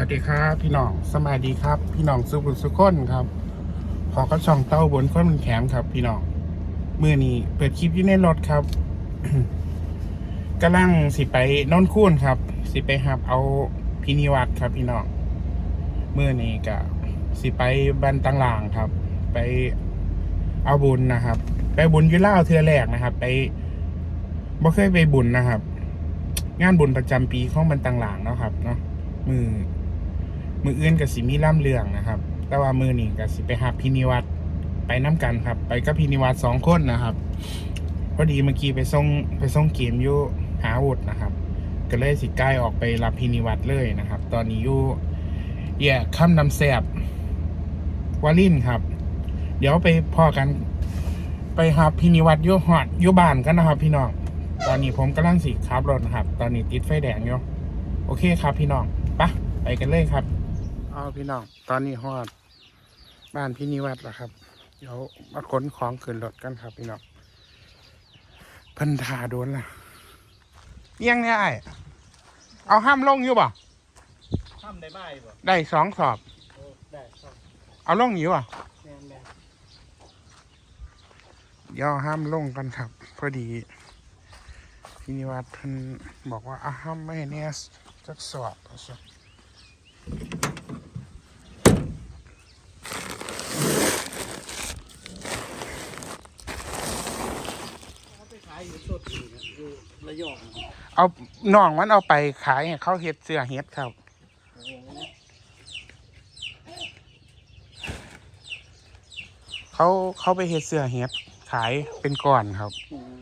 วัสดีครับพี่น้องสบายดีครับ พี่น้องสุขุสุขคนครับ ขอกระช่องเต้าบนข้นมันแขมครับ พี่น้องมือนี้เปิดคลิปอยู่ในรถครับกำลังสิไปนอนคูนครับ สิไปหับเอาพินิวัตครับ พี่น้องมือนี้ก็สิไปบันตังหลางครับ ไปเอาบุญนะครับ ไปบุญยุล่าเทือแรกนะครับ ไปบ่เคยไปบุญนะครับ งานบุญประจำปีของบันตังหลางเนาะครับเนาะมือ มืออื่นกับสิมีล่ำเรืองนะครับ แต่ว่ามือนี่กับสิไปหาพินิวัตรไปน้ำกันครับ ไปกับพินิวัตรสองคนนะครับพอดีเมื่อกี้ไปส่งไปส่งเกมอยู่หาวุฒนะครับ ก็เลยสิใกล้ออกไปรับพินิวัตรเลยนะครับ ตอนนี้อยู่แย่ข้ามนำแสบวาลินครับ เดี๋ยวไปพ่อกันไปหาพินิวัตรยู่หอดยู่บ้านกันนะครับ พี่น้อง ตอนนี้ผมกำลังสิขับรถนะครับ ตอนนี้ติดไฟแดงอยู่โอเคครับพี่น้องปะไปกันเลยครับ เอาพี่น้อง ตอนนี้ฮอด บ้านพี่นิวัฒน์แล้วครับ เดี๋ยวมาขนของขึ้นรถกันครับพี่น้องเพิ่นทาโดนล่ะเอียังเนี่ยไอ้เอาห้ามลงอยู่ป่ะทำได้ไหมบ่ได้สองสอบโอ้ได้ครับเอาลงอยู่ป่ะแม่นแม่นเดี๋ยวห้ามลงกันครับ พอดีพี่นิวัฒน์เพิ่นบอกว่าเอาห้ามไม่ให้เนี่ยจักสอบเอาซะ เขาไปขายอยู่ สดอยู่นะอยู่ระยองเอาน้องมันเอาไปขายให้เขาเฮ็ดเสื้อเฮ็ดครับโอ้โหเขาเขาไปเฮ็ดเสื้อเฮ็ดขายเป็นก้อนครับ อืม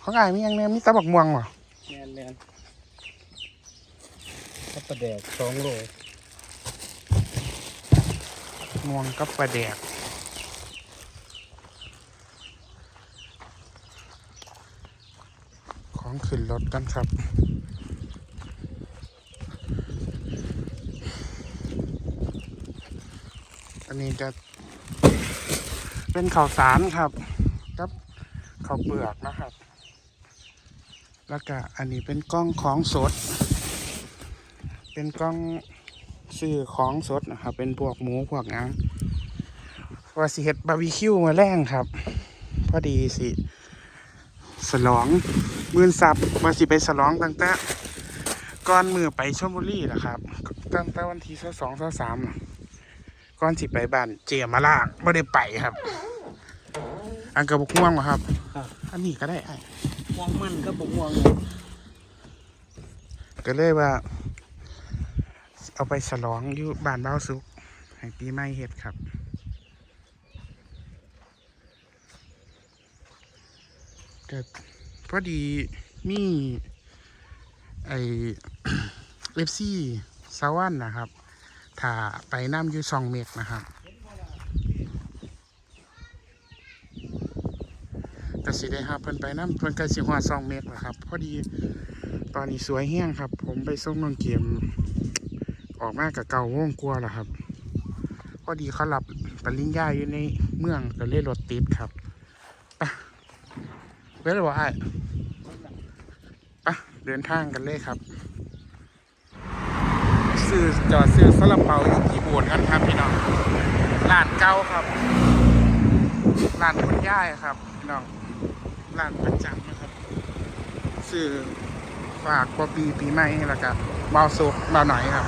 เขาขายมีหยังเนี่ยมีตะบักม่วงวะแม่นแม่นข้าวปลาแดกสองโลม่วงกับปลาแดก องขึ้นรถกันครับอันนี้จะเป็นข้าวสารครับกับข้าวเปลือกนะครับ แล้วก็อันนี้เป็นกล้องของสด เป็นกล้องซื้อของสดนะครับ เป็นพวกหมูพวกหยังว่าสิเฮ็ดบาร์บีคิวมาแรงครับ พอดีสิ สลอง มื่นสับว่าสิไปสลองตั้งแต่ก่อนมือไปชลบุรีนะครับ ตั้งแต่วันที่สองสามก่อนสิไปบ้านเจียมาลากไม่ได้ไปครับ อันกระบุกม่วงวะครับ อันนี้ก็ได้ไอ้ม่วงมันก็บุกม่วงก็เลยว่า เอาไปฉลองอยู่บ้านเบ้าสุกให้ปีใหม่เฮ็ดครับก็ อดีมีไอเอฟซีสาวันนะครับ ถ้าไปน้ำอยู่สองเมตรนะครับก็สิได้ครับเพิ่นไปน้ำเพิ่นก็สิหัวสองเมตรนะครับ พอดีตอนนี้สวยแห้งครับ ผมไปส่งน้องเกมออกมากับเก่าวงกลัวแล้วครับ พอดีเขารับปริญญาอยู่ในเมืองก็เลยรถติดครับไปเวลาว่าไอ้ เดินทางกันเลยครับ ซื้อจอดซื้อซาลาเปาอยู่ที่โบสถ์กันครับพี่น้องร้านเก่าครับร้านคุณย่ายครับพี่น้องร้านประจำนะครับซื้อฝากกว่าปีปีใหม่แล้วก็เบาสุกเบาหน่อยครับ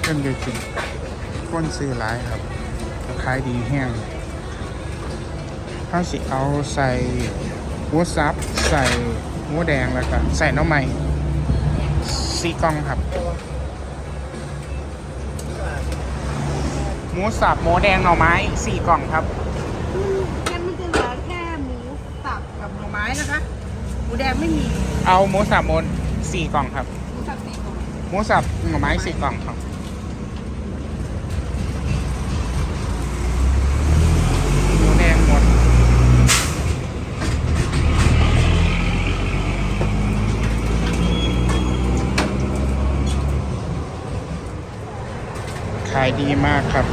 เพิ่นเลยจริงคนซื้อหลายครับ ขายดีแห้งถ้าสิเอาใส่หัวซับ ใส่หัวแดงแล้วก็ใส่หน้ำใหม่ซีกล่องครับหมูสับหมูแดงหน่อไม้สี่กล่องครับงั้นมันจะเหลือแค่หมูสับกับหน่อไม้นะคะ หมูแดงไม่มี เอาหมูสับหมูสี่กล่องครับ หมูสับสี่กล่องหมูสับหน่อไม้สี่กล่องครับายดีมากครับ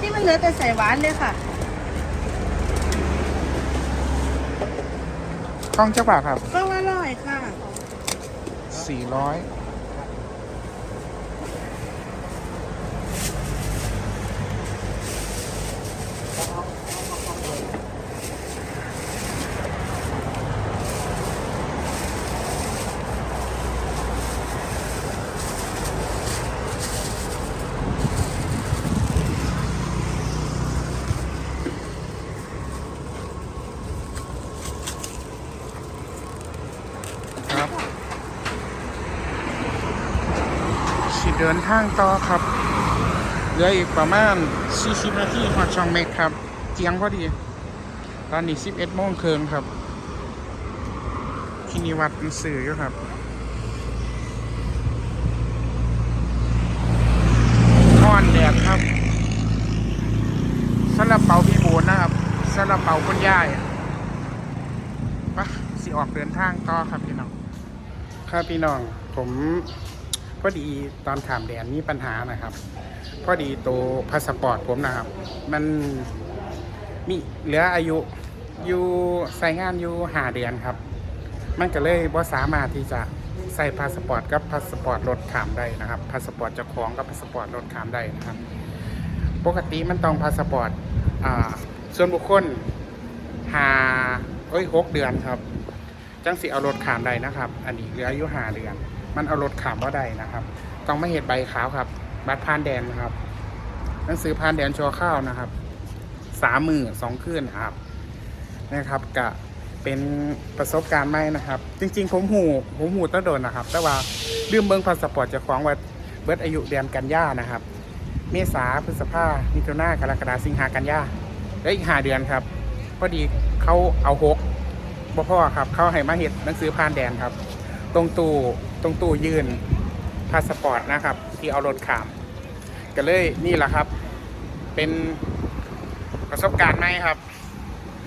นี่มันเหลือแต่ใส่หวานเลยค่ะกล้องเจ้าบ่าครับ ก็ว่าอร่อยค่ะสี่ร้อย เดินทางต่อครับเหลืออีกประมาณ 40 นาทีหอดช่องเมกครับ เจียงพอดี ตอนนี้ 11โมงเคิงครับ ที่นิวัดมันสื่ออยู่ครับนอนแดดครับซาลาเปาพี่บูนนะครับซาลาเปาคุณยายปะสิออกเดินทางต่อครับพี่น้อง ครับพี่น้องผม พอดีตอนขามแดนมีปัญหานะครับ พอดีตัวพาสปอร์ตผมนะครับ มันมีเหลืออายุอยู่ใส่งานอยู่หาเดือนครับ มันก็เลยว่าสามารถที่จะใส่พาสปอร์ตกับพาสปอร์ตรถขามได้นะครับพาสปอร์ตเจ้าของกับพาสปอร์ตรถขามได้นะครับ ปกติมันต้องพาสปอร์ตส่วนบุคคลหาเอ้ยหกเดือนครับ จังสิเอารถขามได้นะครับ อันนี้เหลืออายุหาเดือน มันเอารถขามว่าได้นะครับ ต้องไม่เห็นใบขาวครับ บัตรผ่านแดนนะครับ หนังสือผ่านแดนชัวข้าวนะครับสามมือสองคืนครับนะครับกะเป็นประสบการณ์ใหม่นะครับ จริง ๆ ผมหูผมหูตั้โดนนะครับ แต่ว่าลืมเบิ้งพาสปอร์ตจะคล้าของว่าเบิดอายุเดือนกันยานะครับ เมษาพฤษภามิถุนากรกฎาสิงหากันยาแล้อีกห้าเดือนครับ พอดีเขาเอาหกบ่พ่อครับ เขาให้มาเห็ดหนังสือผ่านแดนครับ ตรงตู้ ตรงตู้ยื่นพาสปอร์ตนะครับ ที่เอารถขาม ก็เลยนี่แหละครับ เป็นประสบการณ์ไหมครับ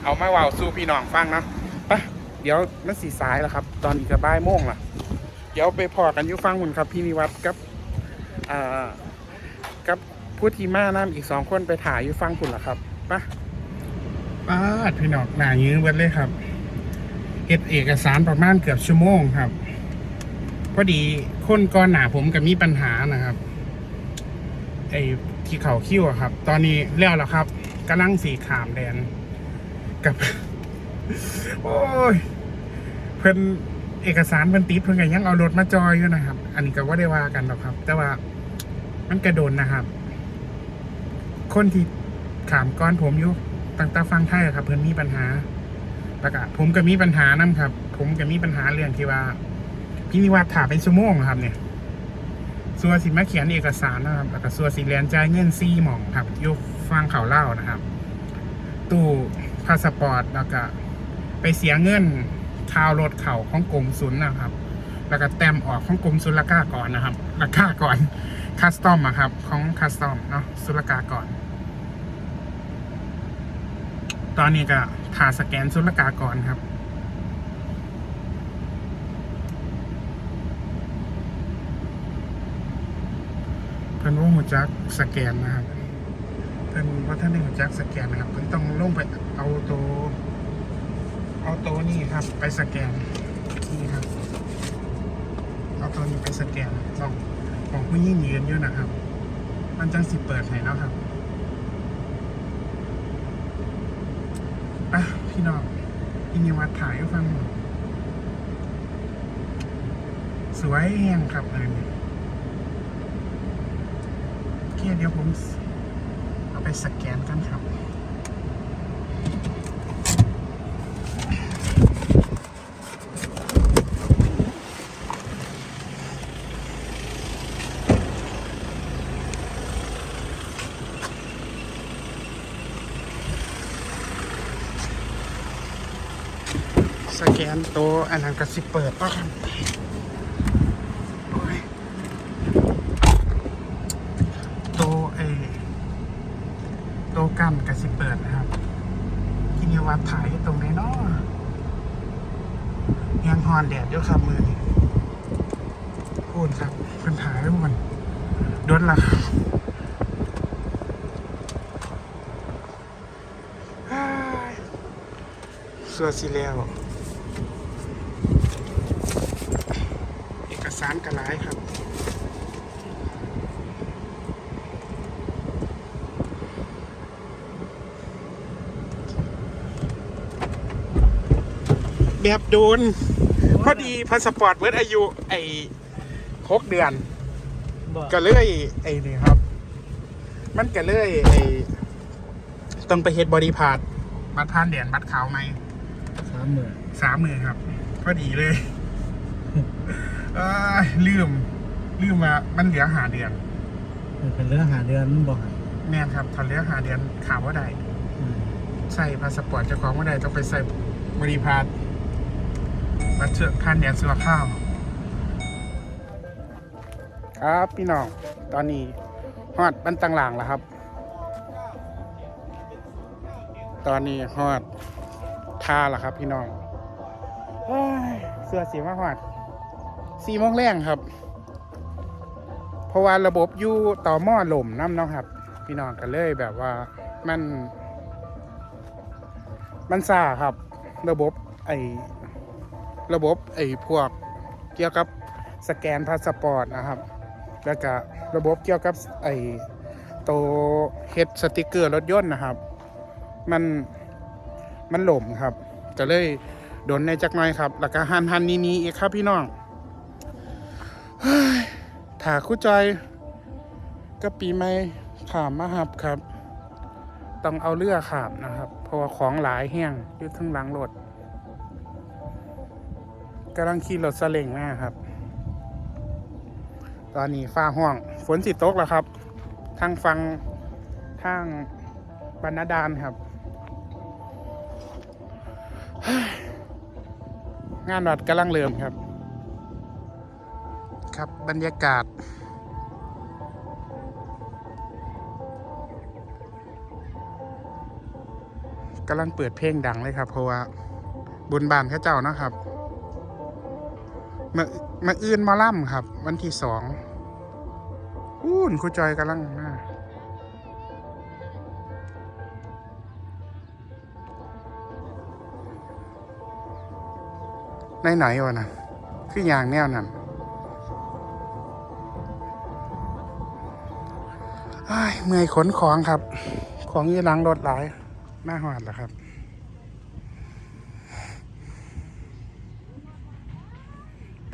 เอามาว่าสู่พี่น้องฟังเนาะปะเดี๋ยวมันสีสายแล้วครับ ตอนอีกระบ่ายโมงล่ะ เดี๋ยวไปพอกันยุฟังหุ่นครับ พี่นิวัฒน์กับอ่ากับผู้ทีมาน้ำอีกสองคนไปถ่ายยู่ฟังหุ่นล่ะครับปะป้าพี่น้องหนายื้อเบิดเลยครับเอกเอกสารประมาณเกือบชั่วโมงครับ พอดีคนก่อนหนาผมกับมีปัญหานะครับ ไอ้ที่เขาคิ้วครับ ตอนนี้แล้วแล้วครับกำลังสีขามแดนกับ โอ้ย เพิ่นเอกสารเพิ่นติดเพิ่นก็ยังเอารถมาจอยอยู่นะครับ อันนี้ก็ว่าได้ว่ากันหรอกครับ แต่ว่ามันกระโดนนะครับ คนที่ขามก้อนผมอยู่ตั้งแต่ฟังไทยอะครับ เพิ่นมีปัญหาแล้วก็ผมก็มีปัญหานํครับ ผมก็มีปัญหาเรื่องที่ว่า พี่นิวัฒน์ถาเป็นชั่วโมงอะครับเนี่ยส่วนสิมาเขียนเอกสารนะครับแล้วก็ส่วนสิแลนจ่ายเงินซีหมองครับยุฟังเขาเล่านะครับ ตู้พาสปอร์ตแล้วก็ไปเสียเงินคาวรถเข่าของกรมศุลนะครับ แล้วก็แต้มออกของกรมศุลกากรนะครับราคาก่อนคัสตอมอะครับของคัสตอมเนาะศุลกากรตอนนี้ก็ถ่าสแกนศุลกากรครับ พิ่นว่าหัวจักสแกนนะครับเพิ่นว่าท่านได้หัวจักสแกนนะครับเพิ่นต้องลงไปเอาตัวเอาตัวนี่ครับ ไปสแกนนี่ครับเอาตัวนี้ไปสแกนลองของผู้ยิ่งยืนอยู่นะครับ มันจังสิเปิดให้แล้วครับอะพี่น้องอินิวัดถ่ายให้ฟังหน่อยสวยแห้งครับเลยนี่โอ เคเดี๋ยวผมเอาไปสแกนกันครับสแกนตัวอันนั้นก็สิเปิดป่ะครับาถ่ายตรงไหนเนาะยังฮอนแดดเยอะครับมือนี่พูดครับเป็นถ่ายไว้มันดนละเสัวสิแล้ว เอกสารกระไรครับ แบบโดน พอดีพาสปอร์ตเวิร์ดอายุไอ้หกเดือนบ่ก็เลยไอ้นี่ครับ มันก็เลยไอ้ต้องไปเฮ็ดบอดี้พาร์ทบัตรผ่านเดียนบัตรขาวไหมสามหมื่นสามหมื่นครับ พอดีเลยเอ้ยลืม ลืมว่ามันเหลือหาเดือนเป็นเรื่องหาเดือนมันบ่ใหายแม่นครับถ้าเหลือหาเดือนข่าวว่าใดใส่พาสปอร์ตเจ้าของว่าใดต้องไปใส่บริพาส บัตรเชื่อผ่านเดียนสุรข้าว ครับพี่น้อง ตอนนี้ฮอดบันตังหลางแล้วครับ ตอนนี้ฮอดท่าแล้วครับ พี่น้องเสื้อสีมาฮอดสี่โมงแรงครับ เพราะว่าระบบอยู่ต่อหม้อหล่มน้ำเนาะครับ พี่น้องกันเลยแบบว่ามัน มันซ่าครับ ระบบไอ ระบบไอ้พวกเกี่ยวกับสแกนพาสปอร์ตนะครับ แล้วก็ระบบเกี่ยวกับไอตัวเฮดสติกเกอร์รถยนต์นะครับ มันมันหล่มครับ ก็เลยโดนในจักหน่อยครับ แล้วก็หันหันนี้นี้อีกครับพี่น้องถาคู่จก็ปีใหม่ขามมาหับครับ ต้องเอาเรือขามนะครับ เพราะว่าของหลายแห้งอยู่ทั้งหลังรถ กำลังขี่รถสเล็งมาครับ ตอนนี้ฟ้าห้อง ฝนสิตกแล้วครับ ทางฟังทางบรรณดานครับ งานวัดกำลังเริ่มครับ ครับบรรยากาศกำลังเปิดเพลงดังเลยครับ เพราะว่าบุญบานเข้าเจ้านะครับ มามาอื่นมาล่ำครับ วันที่สองอู้นครูจอยกำลังมาในไหนวะนะคืออย่างแนวนั้นอ้ายเมื่อยขนของครับ ของยี่หลังรถหลายหน้าหอดแล้วครับ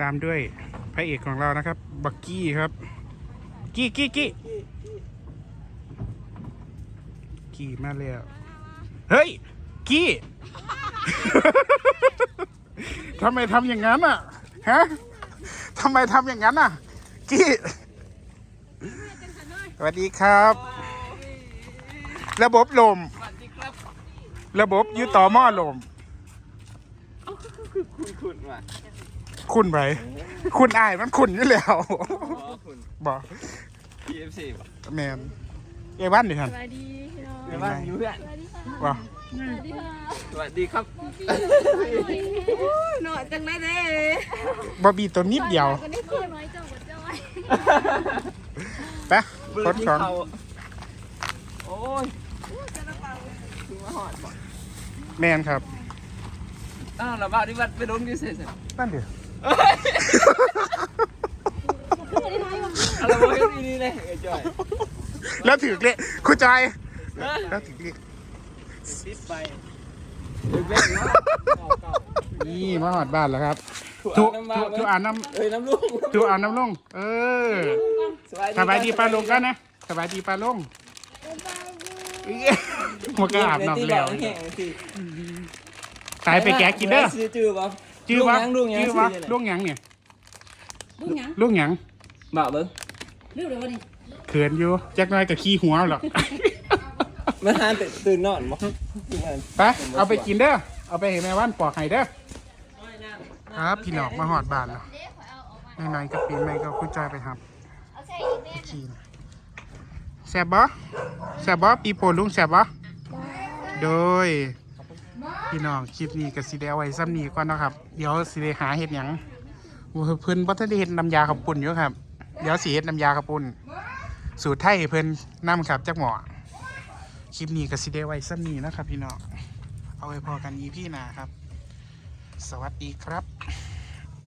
ตามด้วยพระเอกของเรานะครับ บักกี้ครับ กี้กี้กี้กี้มาแล้ว เฮ้ย กี้ ทำไมทำอย่างนั้นอะ ฮะทำไมทำอย่างนั้นอะ กี้สวัสดีครับ ระบบลม ระบบอยูต่อหม้อลมคุณคุณว่ะ คุณไปคุณอายมันคุณอยู่แล้วอ๋อคุณบอก PFC ป่ะแมนเอวันดิครับสวัสดีพี่น้องในบ้านอยู่เพื่อนสวัสดีค่ะว่าสวัสดีค่ะสวัสดีครับหน่อยจังได้เด้บอบบี้ตัวนิดเดียวก็ได้เพื่อนน้อยเจ้ากับเจ้าไว้ไปคนของโอ้ยถึงมาหอดบ่แมนครับอ้าวระบาดที่วัดไปลงดิเสร็จนั่นเดี๋ยว อะไรวะกันดีๆเลยไอ้จอยแล้วถือเลยคุณจอยแล้วถือเลยติดไปดึกเล่นเนาะเก่านี่มาหอดบ้านแล้วครับๆทุถูกน้ำมาทุกทุกอ่านน้เอ้ยน้ำลุงำทุกอ่านน้ำลง เออสบายดีปลาลงกันนะสบายดีปลาลงเอ้ยมันก็อาบน้ำแล้วแห้งสิตายไปแกะกินเด้อ ซื้อจื้อป่ะ จื้อวะลุงยังจื้อลุวะงยังลุงหยังเนี่ยลูกหยังลุงหยังบ่าวเบิ้งลูกเดี๋ยววันนี้เขินอยู่แจ็คน้อยกับขี้หัวหรอกมาทานตื่นนอนบ่ไปเอาไปกินเด้อเอาไปให้แม่ว่านปอกให้เด้อครับพี่น้องมาหอดบ้านแล้วนายๆกับปีใหม่ก็คุณจอยไปครับกินแซ่บบ่แซ่บบ่ปีโป้ลุงแซ่บบ่โดย พี่น้องคลิปนี้ก็สิเด้เอไว้ซ้ำนี้ก่อนเนาะครับ เดี๋ยวสิได้หาเห็ดหยังเพิ่นบ่ทันได้เห็ดน้ำยาข้าวปุ่นอยู่ครับ เดี๋ยวสิเห็ดน้ำยาข้าวปุ่นสูตรไทยเพิ่นน้ำครับจักหม้อคลิปนี้ก็สิเด้ไว้ซ้ำนี้นะครับ พี่น้องเอาไว้พอกันอีพี่นาครับ สวัสดีครับ